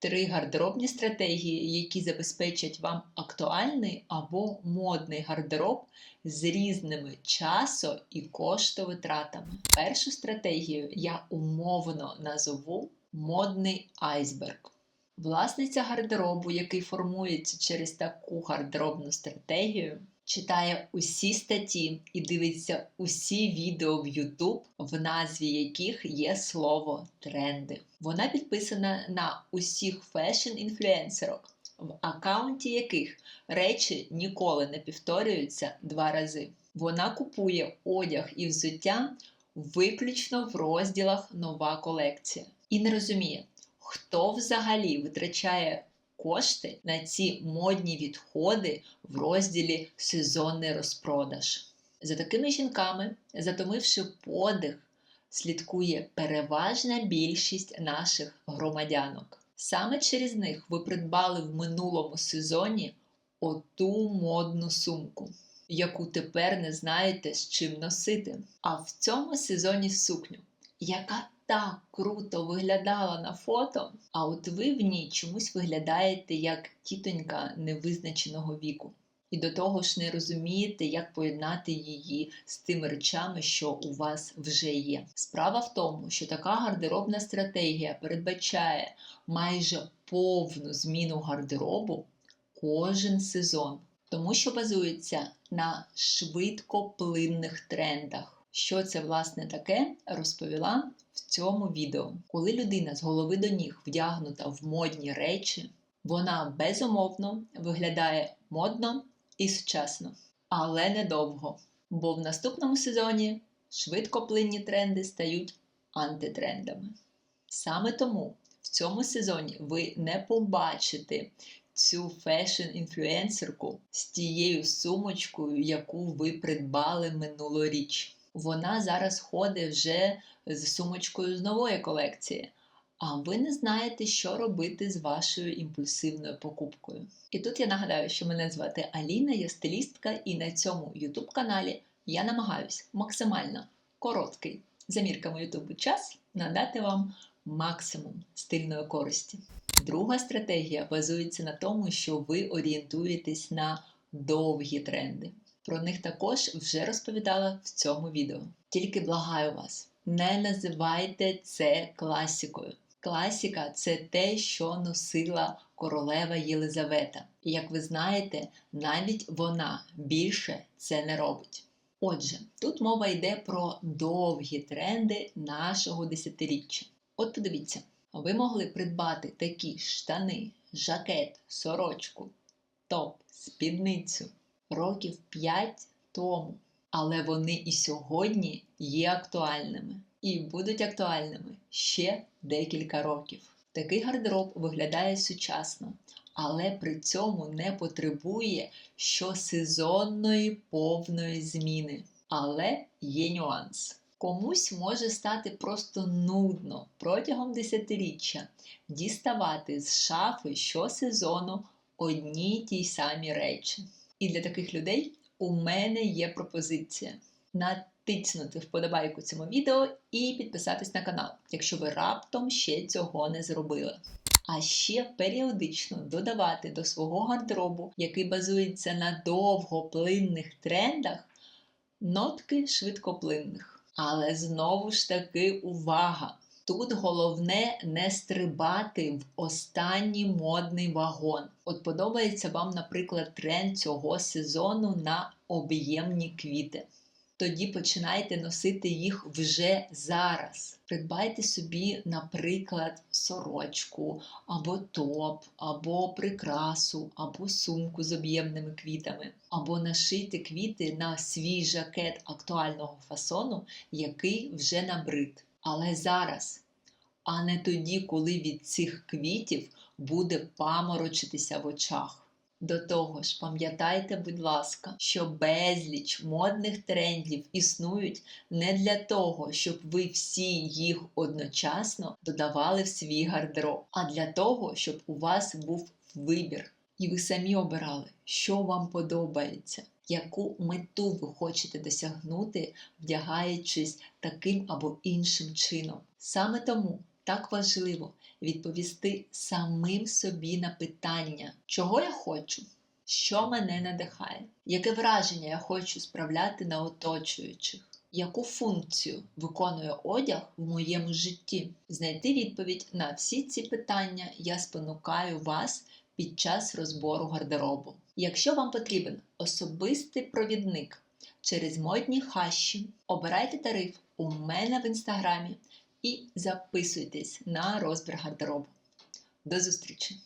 Три гардеробні стратегії, які забезпечать вам актуальний або модний гардероб з різними часо і коштовитратами. Першу стратегію я умовно назову модний айсберг. Власниця гардеробу, який формується через таку гардеробну стратегію, читає усі статті і дивиться усі відео в YouTube, в назві яких є слово тренди. Вона підписана на усіх фешн-інфлюенсерок, в аккаунті яких речі ніколи не повторюються два рази. Вона купує одяг і взуття виключно в розділах нова колекція і не розуміє, хто взагалі витрачає кошти на ці модні відходи в розділі сезонний розпродаж. За такими жінками, затомивши подих, слідкує переважна більшість наших громадянок. Саме через них ви придбали в минулому сезоні оту модну сумку, яку тепер не знаєте з чим носити. А в цьому сезоні сукню, яка так круто виглядала на фото, а от ви в ній чомусь виглядаєте як тітонька невизначеного віку. І до того ж не розумієте, як поєднати її з тими речами, що у вас вже є. Справа в тому, що така гардеробна стратегія передбачає майже повну зміну гардеробу кожен сезон, тому що базується на швидкоплинних трендах. Що це власне таке, розповіла в цьому відео. Коли людина з голови до ніг вдягнута в модні речі, вона безумовно виглядає модно і сучасно, але недовго. Бо в наступному сезоні швидкоплинні тренди стають антитрендами. Саме тому в цьому сезоні ви не побачите цю фешн-інфлюенсерку з тією сумочкою, яку ви придбали минулоріч. Вона зараз ходить вже з сумочкою з нової колекції, а ви не знаєте, що робити з вашою імпульсивною покупкою. І тут я нагадаю, що мене звати Аліна, я стилістка, і на цьому YouTube каналі я намагаюсь максимально короткий за мірками YouTube час надати вам максимум стильної користі. Друга стратегія базується на тому, що ви орієнтуєтесь на довгі тренди. Про них також вже розповідала в цьому відео. Тільки благаю вас, не називайте це класикою. Класіка це те, що носила королева Єлизавета. І як ви знаєте, навіть вона більше це не робить. Отже, тут мова йде про довгі тренди нашого десятиріччя. От подивіться, ви могли придбати такі штани, жакет, сорочку, топ, спідницю років 5 тому. Але вони і сьогодні є актуальними і будуть актуальними ще декілька років. Такий гардероб виглядає сучасно, але при цьому не потребує щосезонної повної зміни. Але є нюанс. Комусь може стати просто нудно протягом десятиріччя діставати з шафи щосезону одні ті самі речі. І для таких людей у мене є пропозиція натиснути вподобайку цьому відео і підписатись на канал, якщо ви раптом ще цього не зробили. А ще періодично додавати до свого гардеробу, який базується на довгоплинних трендах, нотки швидкоплинних. Але знову ж таки увага! Тут головне не стрибати в останній модний вагон. От подобається вам, наприклад, тренд цього сезону на об'ємні квіти. Тоді починайте носити їх вже зараз. Придбайте собі, наприклад, сорочку, або топ, або прикрасу, або сумку з об'ємними квітами, або нашийте квіти на свій жакет актуального фасону, який вже набрид. Але зараз, а не тоді, коли від цих квітів буде паморочитися в очах. До того ж, пам'ятайте, будь ласка, що безліч модних трендів існують не для того, щоб ви всі їх одночасно додавали в свій гардероб, а для того, щоб у вас був вибір. І ви самі обирали, що вам подобається, яку мету ви хочете досягнути, вдягаючись таким або іншим чином. Саме тому так важливо відповісти самим собі на питання, чого я хочу, що мене надихає, яке враження я хочу справляти на оточуючих. Яку функцію виконує одяг в моєму житті? Знайти відповідь на всі ці питання я спонукаю вас під час розбору гардеробу. Якщо вам потрібен особистий провідник через модні хащі, обирайте тариф у мене в інстаграмі і записуйтесь на розбір гардеробу. До зустрічі!